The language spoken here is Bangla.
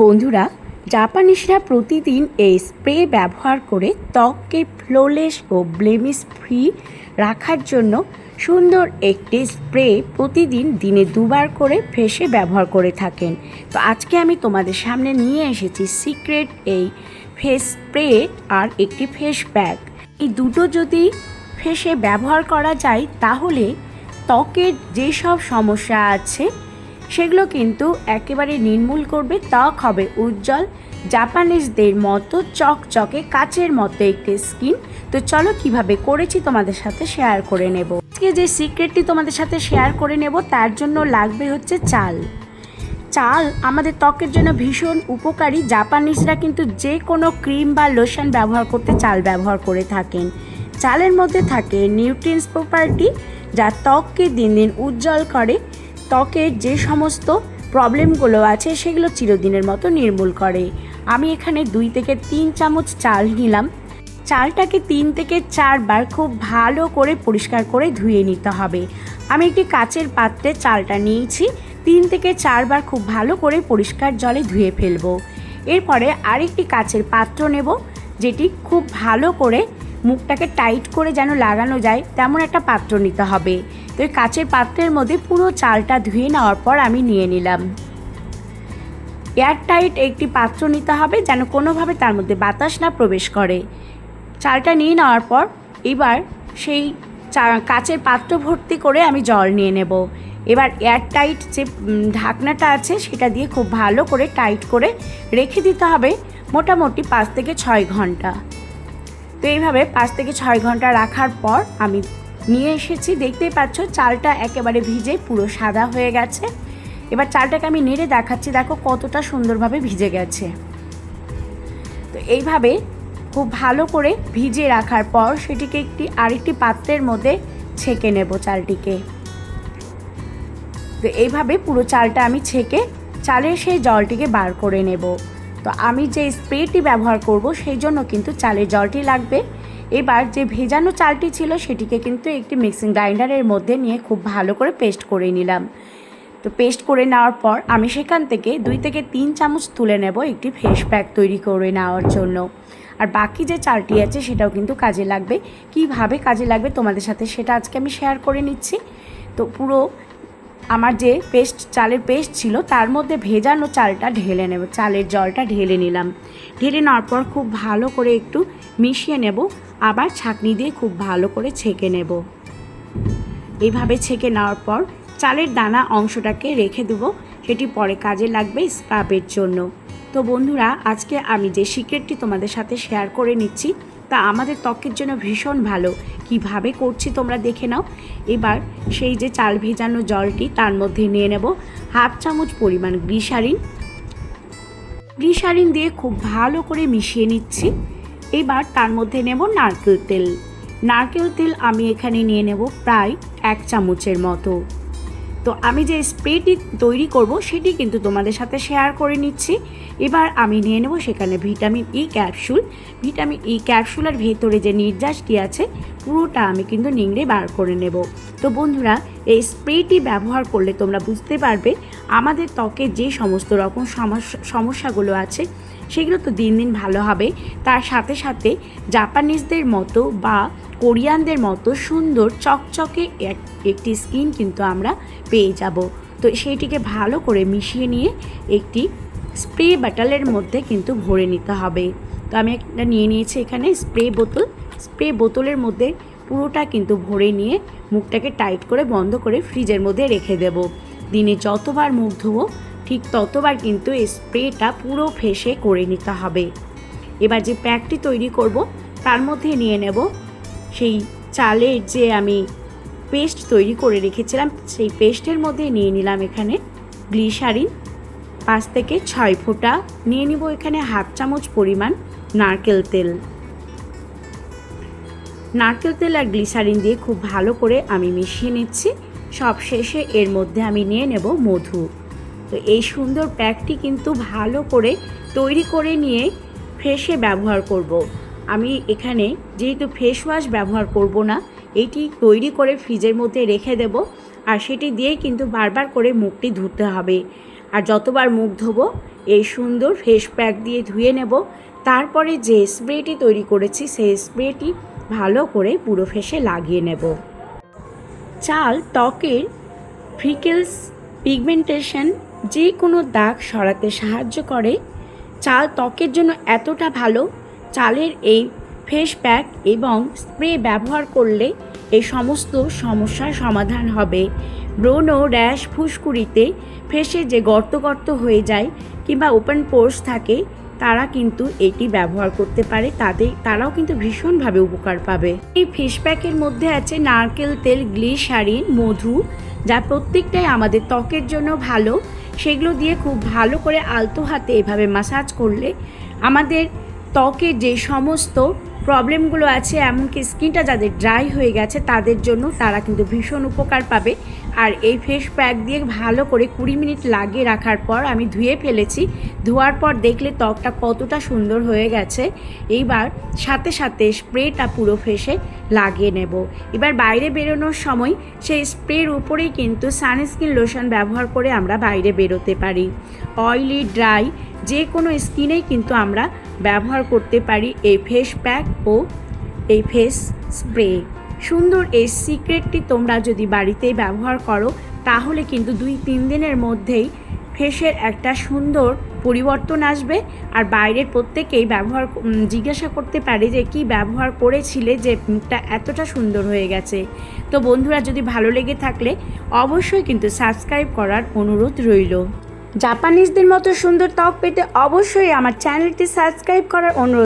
বন্ধুরা, জাপানিসরা প্রতিদিন এই স্প্রে ব্যবহার করে ত্বককে ফ্লোলেস ও ব্লেমিস ফ্রি রাখার জন্য সুন্দর একটি স্প্রে প্রতিদিন দিনে দুবার করে ফেসে ব্যবহার করে থাকেন। তো আজকে আমি তোমাদের সামনে নিয়ে এসেছি সিক্রেট এই ফেস স্প্রে আর একটি ফেস প্যাক। এই দুটো যদি ফেসে ব্যবহার করা যায়, তাহলে ত্বকের যেসব সমস্যা আছে সেগুলো কিন্তু একেবারে নির্মূল করবে ত্বক হবে উজ্জ্বল। জাপানিজদের মতো চকচকে কাচের মতো একটি স্কিন। তো চলো কীভাবে করেছি তোমাদের সাথে শেয়ার করে নেব। আজকে যে সিক্রেটটি তোমাদের সাথে শেয়ার করে নেব, তার জন্য লাগবে হচ্ছে চাল। চাল আমাদের ত্বকের জন্য ভীষণ উপকারী। জাপানিজরা কিন্তু যে কোনো ক্রিম বা লোশন ব্যবহার করতে চাল ব্যবহার করে থাকেন। চালের মধ্যে থাকে নিউট্রিয়েন্টস প্রপার্টি, যা ত্বককে দিন দিন উজ্জ্বল করে। ত্বকের যে সমস্ত প্রবলেমগুলো আছে সেগুলো চিরদিনের মতো নির্মূল করে। আমি এখানে দুই থেকে তিন চামচ চাল নিলাম। চালটাকে তিন থেকে চারবার খুব ভালো করে পরিষ্কার করে ধুয়ে নিতে হবে। আমি একটি কাচের পাত্রে চালটা নিয়েছি। তিন থেকে চারবার খুব ভালো করে পরিষ্কার জলে ধুয়ে ফেলব। এরপরে আরেকটি কাচের পাত্র নেব, যেটি খুব ভালো করে মুখটাকে টাইট করে যেন লাগানো যায়, তেমন একটা পাত্র নিতে হবে। তো এই কাচের পাত্রের মধ্যে পুরো চালটা ধুয়ে নেওয়ার পর আমি নিয়ে নিলাম। এয়ারটাইট একটি পাত্র নিতে হবে যেন কোনোভাবে তার মধ্যে বাতাস না প্রবেশ করে। চালটা নিয়ে নেওয়ার পর এবার সেই কাচের পাত্র ভর্তি করে আমি জল নিয়ে নেব। এবার এয়ারটাইট যে ঢাকনাটা আছে সেটা দিয়ে খুব ভালো করে টাইট করে রেখে দিতে হবে মোটামুটি পাঁচ থেকে ছয় ঘণ্টা। তো এইভাবে পাঁচ থেকে ছয় ঘণ্টা রাখার পর আমি নিয়ে এসেছি। দেখতেই পাচ্ছ, চালটা একেবারে ভিজে পুরো সাদা হয়ে গেছে। এবার চালটাকে আমি নেড়ে দেখাচ্ছি। দেখো কতটা সুন্দরভাবে ভিজে গেছে। তো এইভাবে খুব ভালো করে ভিজে রাখার পর সেটিকে একটি আরেকটি পাত্রের মধ্যে ছেঁকে নেব চালটিকে। তো এইভাবে পুরো চালটা আমি ছেঁকে চালের সেই জলটিকে বার করে নেব। তো আমি যে স্প্রেটি ব্যবহার করব, সেই জন্য কিন্তু চালের জলটি লাগবে। এবার যে ভেজানো চালটি ছিল, সেটিকে কিন্তু একটি মিক্সিং গ্রাইন্ডারের মধ্যে নিয়ে খুব ভালো করে পেস্ট করে নিলাম। তো পেস্ট করে নেওয়ার পর আমি সেখান থেকে দুই থেকে তিন চামচ তুলে নেব একটি ফেস প্যাক তৈরি করে নেওয়ার জন্য। আর বাকি যে চালটি আছে, সেটাও কিন্তু কাজে লাগবে। কীভাবে কাজে লাগবে তোমাদের সাথে সেটা আজকে আমি শেয়ার করে নিচ্ছি। তো পুরো আমার যে পেস্ট, চালের পেস্ট ছিল, তার মধ্যে ভেজানো চালটা ঢেলে নেব। চালের জলটা ঢেলে নিলাম। ঢেলে নেওয়ার পর খুব ভালো করে একটু মিশিয়ে নেব। আবার ছাঁকনি দিয়ে খুব ভালো করে ছেঁকে নেব। এইভাবে ছেঁকে নেওয়ার পর চালের দানা অংশটাকে রেখে দেবো। সেটি পরে কাজে লাগবে স্ক্রাবের জন্য। তো বন্ধুরা, আজকে আমি যে সিক্রেটটি তোমাদের সাথে শেয়ার করে নিচ্ছি তা আমাদের ত্বকের জন্য ভীষণ ভালো। কীভাবে করছি তোমরা দেখে নাও। এবার সেই যে চাল ভেজানো জলটি তার মধ্যে নিয়ে নেব হাফ চামচ পরিমাণ গ্লিসারিন। গ্লিসারিন দিয়ে খুব ভালো করে মিশিয়ে নিচ্ছি। এবার তার মধ্যে নেব নারকেল তেল। নারকেল তেল আমি এখানে নিয়ে নেব প্রায় এক চামচের মতো। তো আমি যে স্প্রেটি তৈরি করব, সেটি কিন্তু তোমাদের সাথে শেয়ার করে নিচ্ছি। এবার আমি নিয়ে নেব সেখানে vitamin E capsule vitamin E ক্যাপসুলের ভেতরে যে নির্যাসটি আছে, পুরোটা আমি কিন্তু নিংড়ে বার করে নেব। তো বন্ধুরা, এই স্প্রেটি ব্যবহার করলে তোমরা বুঝতে পারবে, আমাদের ত্বকে যে সমস্ত রকম সমস্যা সমস্যাগুলো আছে সেগুলো তো দিন দিন ভালো হবে। তার সাথে সাথে জাপানিজদের মতো বা কোরিয়ানদের মতো সুন্দর চকচকে এক- একটি স্কিন কিন্তু আমরা পেয়ে যাব। তো সেইটিকে ভালো করে মিশিয়ে নিয়ে একটি স্প্রে বাটলের মধ্যে কিন্তু ভরে নিতে হবে। তো আমি একটা নিয়ে নিয়েছি এখানে স্প্রে বোতল। স্প্রে বোতলের মধ্যে পুরোটা কিন্তু ভরে নিয়ে মুখটাকে টাইট করে বন্ধ করে ফ্রিজের মধ্যে রেখে দেব। দিনে যতবার মুখ ধোবো ঠিক ততবার কিন্তু এই স্প্রেটা পুরো ফেসে করে নিতে হবে। এবার যে প্যাকটি তৈরি করব, তার মধ্যে নিয়ে নেব সেই চালের যে আমি পেস্ট তৈরি করে রেখেছিলাম, সেই পেস্টের মধ্যে নিয়ে নিলাম এখানে গ্লিসারিন। পাঁচ থেকে ছয় ফোঁটা নিয়ে নিব এখানে হাফ চামচ পরিমাণ নারকেল তেল। নারকেল তেল আর গ্লিসারিন দিয়ে খুব ভালো করে আমি মিশিয়ে নিচ্ছি। সব শেষে এর মধ্যে আমি নিয়ে নেব মধু। তো এই সুন্দর প্যাকটি কিন্তু ভালো করে তৈরি করে নিয়ে ফেসে ব্যবহার করব। আমি এখানে যেহেতু ফেস ওয়াশ ব্যবহার করব না, এটি তৈরি করে ফ্রিজের মধ্যে রেখে দেব আর সেটি দিয়ে কিন্তু বারবার করে মুখটি ধুতে হবে। আর যতবার মুখ ধোবো, এই সুন্দর ফেস প্যাক দিয়ে ধুয়ে নেব। তারপরে যে স্প্রেটি তৈরি করেছি, সেই স্প্রেটি ভালো করে পুরো ফেসে লাগিয়ে নেব। চাল ত্বকের ফ্রিকেলস পিগমেন্টেশন যে কোনো দাগ সরাতে সাহায্য করে। চাল ত্বকের জন্য এতটা ভালো, চালের এই ফেস প্যাক এবং স্প্রে ব্যবহার করলে এই সমস্ত সমস্যার সমাধান হবে। ব্রণ ও র্যাশ ফুসকুড়িতে ফেসে যে গর্ত গর্ত হয়ে যায় কিংবা ওপেন পোর্স থাকে, তারা কিন্তু এটি ব্যবহার করতে পারে। তাদের তারাও কিন্তু ভীষণভাবে উপকার পাবে। এই ফেস প্যাকের মধ্যে আছে নারকেল তেল, গ্লিসারিন, মধু, যা প্রত্যেকটাই আমাদের ত্বকের জন্য ভালো। সেগুলো দিয়ে খুব ভালো করে আলতো হাতে এভাবে মাসাজ করলে আমাদের ত্বকের যে সমস্ত প্রবলেমগুলো আছে, এমনকি স্কিনটা যাদের ড্রাই হয়ে গেছে, তাদের জন্য তারা কিন্তু ভীষণ উপকার পাবে। আর এই ফেস প্যাক দিয়ে ভালো করে কুড়ি মিনিট লাগিয়ে রাখার পর আমি ধুয়ে ফেলেছি। ধোয়ার পর দেখলে ত্বকটা কতটা সুন্দর হয়ে গেছে। এইবার সাথে সাথে স্প্রেটা পুরো ফেসে লাগিয়ে নেব। এবার বাইরে বেরোনোর সময় সেই স্প্রের উপরেই কিন্তু সানস্ক্রিন লোশন ব্যবহার করে আমরা বাইরে বেরোতে পারি। অয়েলি, ড্রাই যে কোনো স্কিনেই কিন্তু আমরা ব্যবহার করতে পারি এই ফেস প্যাক ও এই ফেস স্প্রে। সুন্দর এই সিক্রেটটি তোমরা যদি বাড়িতেই ব্যবহার করো, তাহলে কিন্তু দুই তিন দিনের মধ্যেই ফেসের একটা সুন্দর পরিবর্তন আসবে। আর বাইরের প্রত্যেকেই ব্যবহার জিজ্ঞাসা করতে পারে যে কি ব্যবহার করেছিলে যে মুখটা এতটা সুন্দর হয়ে গেছে। তো বন্ধুরা, যদি ভালো লেগে থাকলে অবশ্যই কিন্তু সাবস্ক্রাইব করার অনুরোধ রইল। জাপানিজদের মতো সুন্দর ত্বক পেতে অবশ্যই আমার চ্যানেলটি সাবস্ক্রাইব করার অনুরোধ